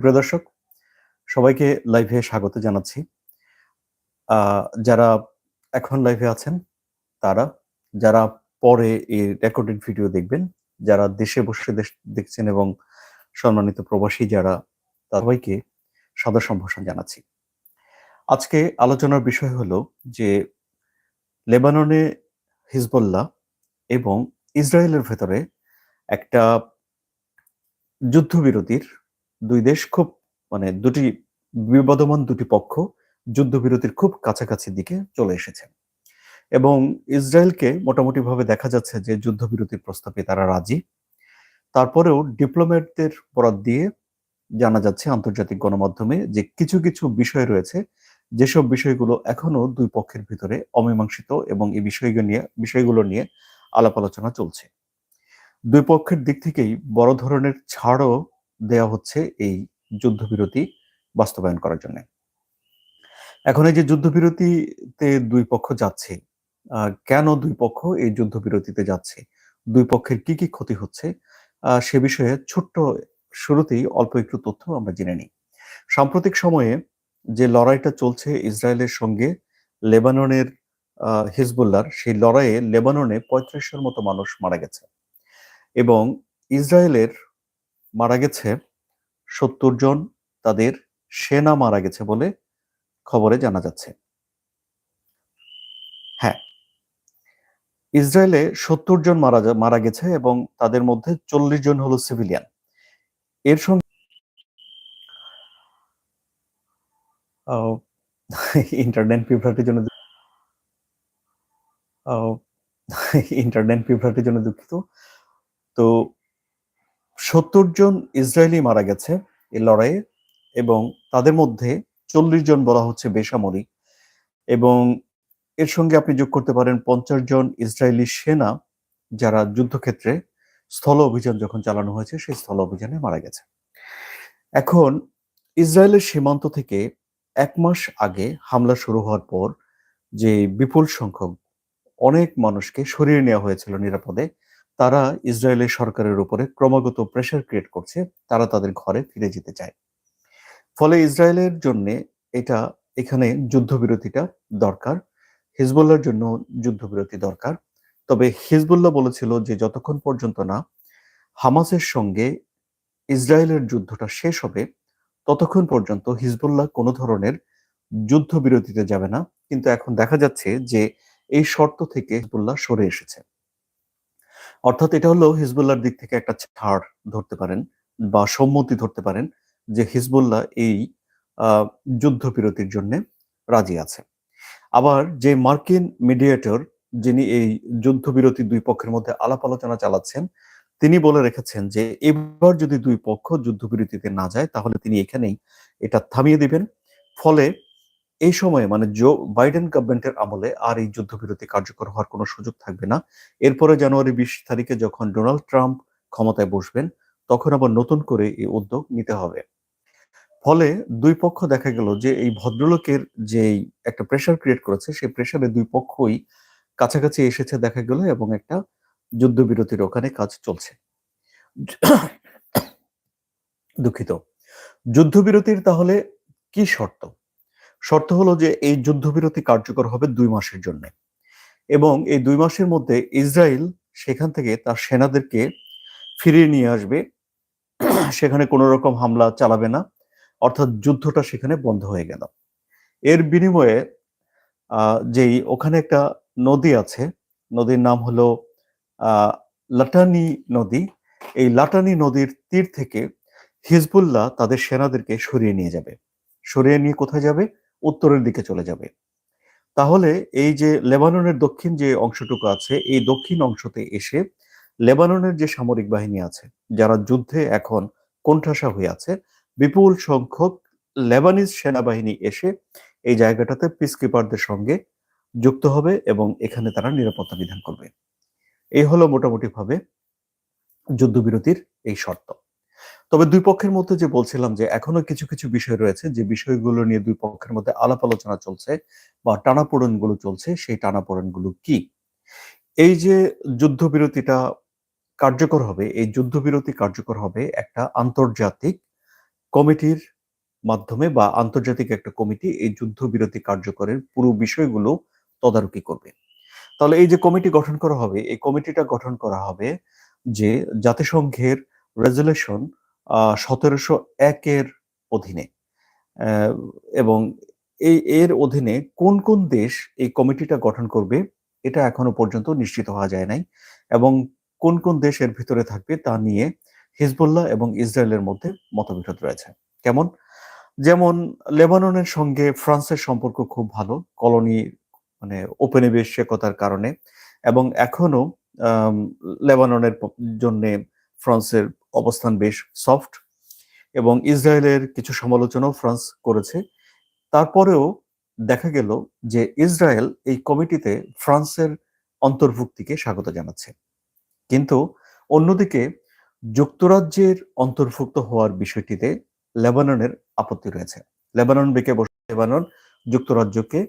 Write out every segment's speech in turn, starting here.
প্রিয় দর্শক, সবাইকে লাইভে স্বাগত জানাচ্ছি। যারা এখন লাইভে আছেন, তারা, যারা পরে এই রেকর্ডেড ভিডিও দেখবেন, যারা দেশে বসে দেশ দেখছেন এবং সম্মানিত প্রবাসী যারা সবাইকে সাদর সম্ভাষণ জানাচ্ছি। আজকে আলোচনার বিষয় হলো যে, লেবাননে হিজবুল্লাহ এবং ইসরায়েলের ভেতরে একটা যুদ্ধবিরতির দুই দেশ খুব মানে দুটি বিবাদমান দুটি পক্ষ যুদ্ধবিরতির খুব কাছাকাছি দিকে চলে এসেছে। এবং ইসরায়েলকে মোটামুটি ভাবে দেখা যাচ্ছে যে যুদ্ধবিরতির প্রস্তাবে তারা রাজি। তারপরেও ডিপ্লোম্যাটদের বরাদ দিয়ে জানা যাচ্ছে আন্তর্জাতিক গণমাধ্যমে যে কিছু কিছু বিষয় রয়েছে, যেসব বিষয়গুলো এখনও দুই পক্ষের ভিতরে অমীমাংসিত এবং এই বিষয়গুলো নিয়ে বিষয়গুলো নিয়ে আলাপ আলোচনা চলছে। দুই পক্ষের দিক থেকেই বড় ধরনের ছাড়ও দেয়া হচ্ছে এই যুদ্ধবিরতি বাস্তবায়ন করার জন্য। এখন এই যে যুদ্ধবিরতিতে দুই পক্ষ যাচ্ছে কেন দুই পক্ষ এই যুদ্ধবিরতিতে যাচ্ছে? দুই পক্ষের কি কি ক্ষতি হচ্ছে? সে বিষয়ে ছোট্ট শুরুতেই অল্প একটু তথ্য আমরা জেনে নিই। সাম্প্রতিক সময়ে যে লড়াইটা চলছে ইসরায়েলের সঙ্গে লেবাননের আহ, হিজবুল্লাহর সেই লড়াইয়ে লেবাননে পঁয়ত্রিশের মতো মানুষ মারা গেছে। এবং ইসরায়েলের মারা গেছে, সত্তর জন তাদের সেনা মারা গেছে বলে খবরে জানা যাচ্ছে। হ্যাঁ। ইসরায়েলে সত্তর জন মারা মারা গেছে এবং তাদের মধ্যে চল্লিশ জন হলো সিভিলিয়ান। এর সঙ্গে ইন্টারনেট বিভ্রাটের জন্য ইন্টারনেট বিভ্রাটের জন্য দুঃখিত। তো সত্তর জন ইসরায়েলি মারা গেছে এই লড়াইয়ে এবং তাদের মধ্যে চল্লিশ জন বলা হচ্ছে বেসামরিক এবং এর সঙ্গে আপনি যোগ করতে পারেন পঞ্চাশ জন ইসরায়েলি সেনা যারা যুদ্ধক্ষেত্রে স্থল অভিযান যখন চালানো হয়েছে, সেই স্থল অভিযানে মারা গেছে। এখন ইসরায়েলের সীমান্ত থেকে এক মাস আগে হামলা শুরু হওয়ার পর যে বিপুল সংখ্যক অনেক মানুষকে সরিয়ে নেওয়া হয়েছিল নিরাপদে তারা ইসরায়েলের সরকারের উপরে ক্রমাগত প্রেশার ক্রিয়েট করছে, তারা তাদের ঘরে ফিরে যেতে চায়। ফলে ইসরায়েলের জন্য এটা এখানে যুদ্ধবিরতিটা দরকার, হিজবুল্লাহর জন্য যুদ্ধবিরতি দরকার। তবে হিজবুল্লাহ বলেছিল যে যতক্ষণ পর্যন্ত না হামাসের সঙ্গে ইসরায়েলের যুদ্ধটা শেষ হবে, ততক্ষণ পর্যন্ত হিজবুল্লাহ কোনো ধরনের যুদ্ধবিরতিতে যাবে না। কিন্তু এখন দেখা যাচ্ছে যে এই শর্ত থেকে হিজবুল্লাহ সরে এসেছে। অর্থাৎ এটা হলো হিজবুল্লাহর দিক থেকে একটা ছাড় ধরতে পারেন বা সম্মতি ধরতে পারেন যে হিজবুল্লাহ এই যুদ্ধবিরতির জন্য রাজি আছে। আবার যে মার্কিন মিডিয়েটর যিনি এই যুদ্ধবিরতি দুই পক্ষের মধ্যে আলাপ আলোচনা চালাচ্ছেন, তিনি বলে রেখেছেন যে এবার যদি দুই পক্ষ যুদ্ধবিরতিতে না যায় তাহলে তিনি এখানেই এটা থামিয়ে দিবেন। ফলে এই সময়ে মানে জো বাইডেন গভর্নমেন্টের আমলে আর এই যুদ্ধবিরতি কার্যকর হওয়ার কোনো সুযোগ থাকবে না। এরপরে জানুয়ারি বিশ তারিখে যখন ডোনাল্ড ট্রাম্প ক্ষমতায় বসবেন, তখন আবার নতুন করে এই উদ্যোগ নিতে হবে। ফলে দুই পক্ষ দেখা গেল যে এই ভদ্রলোকের যে একটা প্রেশার ক্রিয়েট করেছে, সেই প্রেশারে দুই পক্ষই কাছাকাছি এসেছে দেখা গেল এবং একটা যুদ্ধবিরতির ওখানে কাজ চলছে। দুঃখিত। যুদ্ধবিরতির তাহলে কি শর্ত? শর্ত হলো যে এই যুদ্ধবিরতি কার্যকর হবে দুই মাসের জন্য। এবং এই দুই মাসের মধ্যে ইসরায়েল সেখান থেকে তার সেনাদেরকে ফিরিয়ে নিয়ে আসবে। সেখানে কোনো রকম হামলা চালাবে না। অর্থাৎ যুদ্ধটা সেখানে বন্ধ হয়ে গেল। এর বিনিময়ে যেই ওখানে একটা নদী আছে, নদীর নাম হলো লাটানি নদী। এই লাটানি নদীর তীর থেকে হিজবুল্লাহ তাদের সেনাদেরকে সরিয়ে নিয়ে যাবে। সরিয়ে নিয়ে কোথায় যাবে? উত্তরের দিকে চলে যাবে। তাহলে এই যে লেবাননের দক্ষিণ যে অংশটুকু আছে, এই দক্ষিণ অংশতে এসে লেবাননের যে সামরিক বাহিনী আছে, যারা যুদ্ধে এখন কোণঠাসা হয়ে আছে, বিপুল সংখ্যক লেবানিজ সেনাবাহিনী এসে এই জায়গাটাতে পিসকিপারদের সঙ্গে যুক্ত হবে এবং এখানে তারা নিরাপত্তা বিধান করবে। এই হলো মোটামুটি ভাবে যুদ্ধবিরতির এই শর্ত। তবে দুই পক্ষের মধ্যে যে বলছিলাম যে এখনও কিছু কিছু বিষয় রয়েছে যে বিষয়গুলো নিয়ে দুই পক্ষের মধ্যে আলাপ আলোচনা চলছে বা টানাপোড়েনগুলো চলছে, সেই টানাপোড়েনগুলো কি? এই যে যুদ্ধবিরতিটা কার্যকর হবে, এই যুদ্ধবিরতি কার্যকর হবে একটা আন্তর্জাতিক কমিটির মাধ্যমে বা আন্তর্জাতিক একটা কমিটি এই যুদ্ধবিরতি কার্যকরের পুরো বিষয়গুলো তদারকি করবে। তাহলে এই যে কমিটি গঠন করা হবে, এই কমিটিটা গঠন করা হবে যে জাতিসংঘের রেজুলেশন সতেরোশো একের অধীনে। এবং এই, এর অধীনে কোন কোন দেশ এই কমিটিটা গঠন করবে, এটা এখনও পর্যন্ত নিশ্চিত হওয়া যায় নাই। এবং কোন কোন দেশ এর ভিতরে থাকবে তা নিয়ে হিজবুল্লাহ এবং ইসরায়েলের মধ্যে মতবিরোধ রয়েছে। কেমন? যেমন লেবাননের সঙ্গে ফ্রান্সের সম্পর্ক খুব ভালো, কলোনি মানে ঔপনিবেশিকতার কারণে। এবং এখনও লেবাননের জন্য ফ্রান্সের অবস্থান বেশ সফট এবং ইসরায়েলের কিছু সমালোচনাও ফ্রান্স করেছে। তারপরেও দেখা গেল যে ইসরায়েল এই কমিটিতে ফ্রান্সের অন্তর্ভুক্তিকে স্বাগত জানাচ্ছে। কিন্তু অন্যদিকে যুক্তরাজ্যের অন্তর্ভুক্ত হওয়ার বিষয়টিতে লেবাননের আপত্তি রয়েছে। লেবানন বেঁকে বসে লেবানন যুক্তরাজ্যকে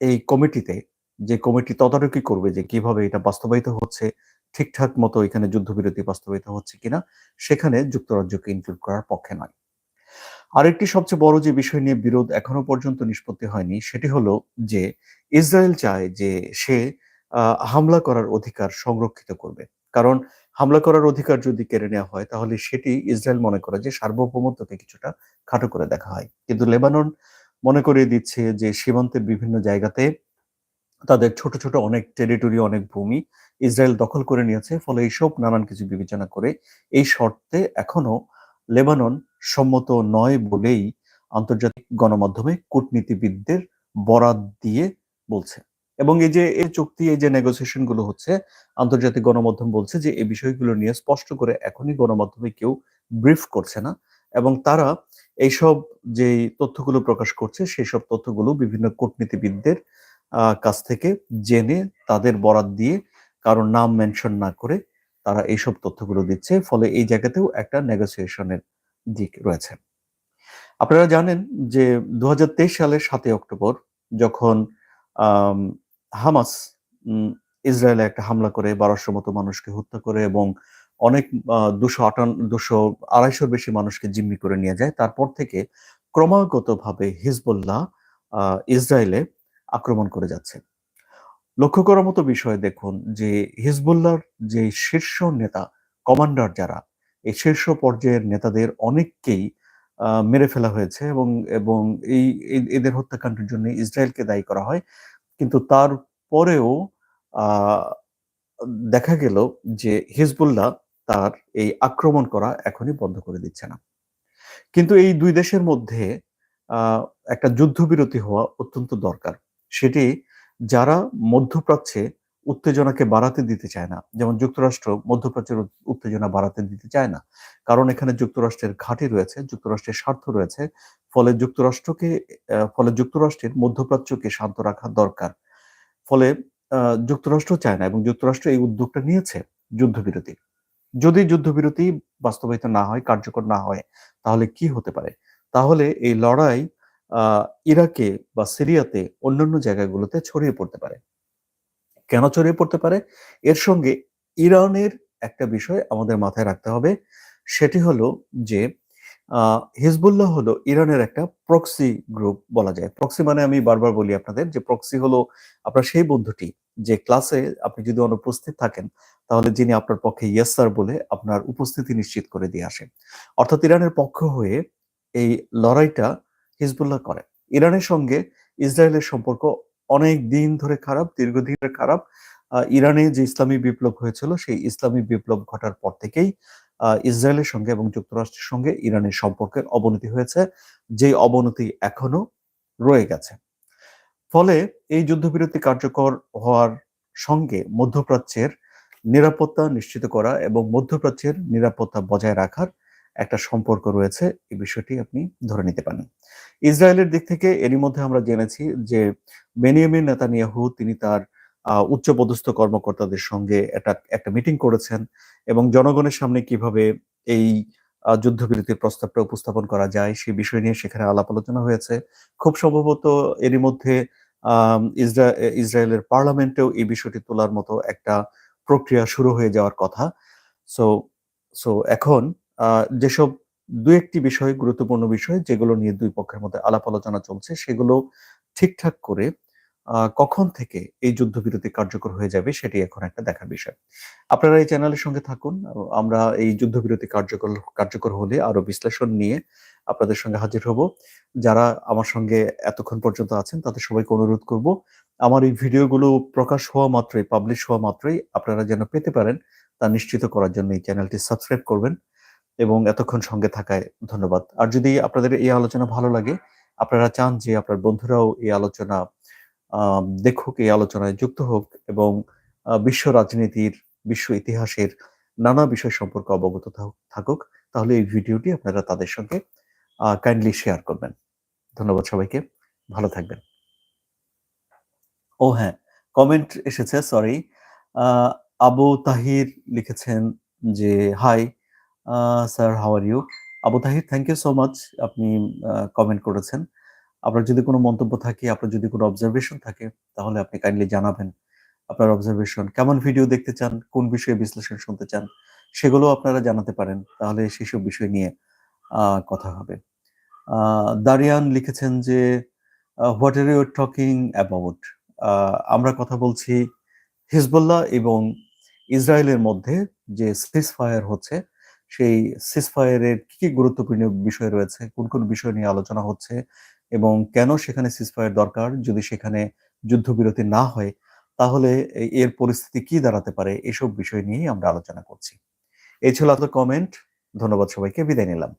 এই কমিটিতে যে কমিটি তদারকি করবে যে কীভাবে এটা বাস্তবায়িত হচ্ছে ঠিকঠাক মতো এখানে যুদ্ধবিরতি বাস্তবায়িত হচ্ছে কিনা, সেখানে যুক্তরাজ্যকে ইনক্লুড করার পক্ষে নয়। আরেকটি সবচেয়ে বড় যে বিষয় নিয়ে বিরোধ এখনও পর্যন্ত নিষ্পত্তি হয়নি, সেটি হলো যে ইসরায়েল চায় যে সে হামলা করার অধিকার সংরক্ষিত করবে। কারণ হামলা করার অধিকার যদি কেড়ে নেওয়া হয়, তাহলে সেটি ইসরায়েল মনে করে যে সার্বভৌমত্বকে কিছুটা খাটো করে দেখা হয়। কিন্তু লেবানন মনে করিয়ে দিচ্ছে যে সীমান্তের বিভিন্ন জায়গাতে তাদের ছোট ছোট অনেক টেরিটরি অনেক ভূমি ইসরায়েল দখল করে নিয়েছে। ফলে এইসব নানান কিছু বিবেচনা করে এই শর্তে এখনও লেবানন সম্মত নয় বলেই আন্তর্জাতিক গণমাধ্যমে কূটনীতিবিদদের বরাদ দিয়ে বলছে। এবং এই যে, এই চুক্তি, এই যে নেগোসিয়েশনগুলো হচ্ছে, আন্তর্জাতিক গণমাধ্যম বলছে যে, এই বিষয়গুলো নিয়ে স্পষ্ট করে এখনই গণমাধ্যমে কেউ ব্রিফ করছে না। এবং তারা এইসব যে তথ্যগুলো প্রকাশ করছে সেই সব তথ্যগুলো বিভিন্ন কূটনীতিবিদদের কাছ থেকে জেনে তাদের বরাদ দিয়ে কারোর নাম মেনশন না করে তারা এইসব তথ্যগুলো দিচ্ছে, ফলে এই জায়গাতেও একটা নেগোসিয়েশনের দিক রয়েছে। আপনারা জানেন যে দুহাজার তেইশ সালের সাতই অক্টোবর যখন হামাস ইসরায়েলে একটা হামলা করে বারোশো মতো মানুষকে হত্যা করে এবং অনেক দুশো আটান, দুশো আড়াইশোর বেশি মানুষকে জিম্মি করে নিয়ে যায়, তারপর থেকে ক্রমাগতভাবে হিজবুল্লাহ ইসরায়েলে আক্রমণ করে যাচ্ছে। লক্ষ্য করার মতো বিষয় দেখুন যে হিজবুল্লাহর যে শীর্ষ নেতা, কমান্ডার যারা, এই শীর্ষ পর্যায়ের নেতাদের অনেককেই মেরে ফেলা হয়েছে এবং এবং এই এদের হত্যাকাণ্ডের জন্য ইসরায়েলকে দায়ী করা হয়। কিন্তু তার পরেও দেখা গেল যে হিজবুল্লাহ তার এই আক্রমণ করা এখনই বন্ধ করে দিচ্ছে না। কিন্তু এই দুই দেশের মধ্যে একটা যুদ্ধবিরতি হওয়া অত্যন্ত দরকার। সেটি যারা মধ্যপ্রাচ্যে উত্তেজনাকে বাড়াতে দিতে চায় না, যেমন যুক্তরাষ্ট্র মধ্যপ্রাচ্যের উত্তেজনা বাড়াতে দিতে চায় না। কারণ এখানে যুক্তরাষ্ট্রের ঘাঁটি রয়েছে, যুক্তরাষ্ট্রের স্বার্থ রয়েছে, ফলে যুক্তরাষ্ট্রকে ফলে যুক্তরাষ্ট্রের মধ্যপ্রাচ্যকে শান্ত রাখা দরকার। ফলে যুক্তরাষ্ট্র চায় না এবং যুক্তরাষ্ট্র এই উদ্যোগটা নিয়েছে যুদ্ধবিরতি। যদি যুদ্ধবিরতি বাস্তবায়িত না হয়, কার্যকর না হয়, তাহলে কি হতে পারে? তাহলে এই লড়াই ইরাকে বা সিরিয়াতে অন্যান্য জায়গাগুলোতে ছড়িয়ে পড়তে পারে। কেন ছড়িয়ে পড়তে পারে? এর সঙ্গে ইরানের একটা বিষয় আমাদের মাথায় রাখতে হবে। সেটি হলো যে হিজবুল্লাহ হলো ইরানের একটা প্রক্সি গ্রুপ বলা যায়। প্রক্সি মানে আমি বারবার বলি আপনাদের যে প্রক্সি হলো আপনার সেই বন্ধুটি যে ক্লাসে আপনি যদি অনুপস্থিত থাকেন, তাহলে যিনি আপনার পক্ষে ইয়েস স্যার বলে আপনার উপস্থিতি নিশ্চিত করে দিয়ে আসেন অর্থাৎ ইরানের পক্ষ হয়ে এই লড়াইটা হিজবুল্লাহ করে ইরানের সঙ্গে ইসরায়েলের সম্পর্ক অনেক দিন ধরে খারাপ দীর্ঘদিনের খারাপ। ইরানে যে ইসলামী বিপ্লব হয়েছিল, সেই ইসলামী বিপ্লব ঘটার পর থেকেই ইসরায়েলের সঙ্গে এবং যুক্তরাষ্ট্রের সঙ্গে ইরানের সম্পর্কের অবনতি হয়েছে, যে অবনতি এখনও রয়ে গেছে। ফলে এই যুদ্ধবিরতি কার্যকর হওয়ার সঙ্গে মধ্যপ্রাচ্যের নিরাপত্তা নিশ্চিত করা এবং মধ্যপ্রাচ্যের নিরাপত্তা বজায় রাখার একটা সম্পর্ক রয়েছে, এই বিষয়টি আপনি ধরে নিতে পারেন। ইসরায়েলের দিক থেকে এরই মধ্যে আমরা জেনেছি যে বেনিয়ামিন নেতানিয়াহু, তিনি তার উচ্চপদস্থ কর্মকর্তাদের সঙ্গে একটা একটা মিটিং করেছেন এবং জনগণের সামনে কীভাবে এই যুদ্ধবিরতির প্রস্তাবটা উপস্থাপন করা যায় সেই বিষয় নিয়ে সেখানে আলাপ আলোচনা হয়েছে। খুব সম্ভবত এরই মধ্যে ইসরায়েলের পার্লামেন্টেও এই বিষয়টি তোলার মতো একটা প্রক্রিয়া শুরু হয়ে যাওয়ার কথা। সো সো এখন যেসব দু একটি বিষয় গুরুত্বপূর্ণ বিষয় যেগুলো নিয়ে দুই পক্ষের মধ্যে আলাপ আলোচনা চলছে, সেগুলো ঠিকঠাক করে কখন থেকে এই যুদ্ধবিরতি কার্যকর হয়ে যাবে সেটি এখন একটা দেখার বিষয়। আপনারা এই চ্যানেলের সঙ্গে থাকুন, আমরা এই যুদ্ধবিরতি কার্যকর কার্যকর হলে আরও বিশ্লেষণ নিয়ে আপনাদের সঙ্গে হাজির হব। যারা আমার সঙ্গে এতক্ষণ পর্যন্ত আছেন, তাদের সবাইকে অনুরোধ করব, আমার এই ভিডিওগুলো প্রকাশ হওয়া মাত্রই, পাবলিশ হওয়া মাত্রই আপনারা যেন পেতে পারেন, তা নিশ্চিত করার জন্য এই চ্যানেলটি সাবস্ক্রাইব করবেন। এবং এতক্ষণ সঙ্গে থাকায় ধন্যবাদ। আর যদি আপনাদের এই আলোচনা ভালো লাগে, আপনারা চান যে আপনার বন্ধুরাও এই আলোচনা দেখুক, এই আলোচনায় যুক্ত হোক এবং বিশ্ব রাজনীতির, বিশ্ব ইতিহাসের নানা বিষয় সম্পর্কে অবগত থাকুক, তাহলে এই ভিডিওটি আপনারা তাদের সঙ্গে কাইন্ডলি শেয়ার করবেন। ধন্যবাদ সবাইকে। ভালো থাকবেন। ও হ্যাঁ কমেন্ট এসেছে সরি আবু তাহির লিখেছেন যে hi sir how are you Abu Tahir thank you so much আপনি কমেন্ট করেছেন। আপনার যদি কোনো মন্তব্য থাকে, আপনার যদি কোনো অবজারভেশন থাকে, তাহলে আপনি কাইন্ডলি জানাবেন। আপনার অবজারভেশন কেমন ভিডিও দেখতে চান, কোন বিষয়ে বিশ্লেষণ শুনতে চান সেগুলো আপনারা জানাতে পারেন। তাহলে সেসব বিষয় নিয়ে কথা হবে। দারিয়ান লিখেছেন যে what are you talking about আমরা কথা বলছি হিজবুল্লাহ এবং ইসরায়েলের মধ্যে যে সিজ ফায়ার হচ্ছে সেই সিসফায়ারের কি কি গুরুত্বপূর্ণ বিষয় রয়েছে? কোন কোন বিষয় নিয়ে আলোচনা হচ্ছে? এবং কেন সেখানে সিসফায়ার দরকার? যদি সেখানে যুদ্ধবিরতি না হয়, তাহলে এর পরিস্থিতি কি দাঁড়াতে পারে? এসব বিষয় নিয়েই আমরা আলোচনা করছি। এই ছিল আপনার কমেন্ট ধন্যবাদ সবাইকে। বিদায় নিলাম।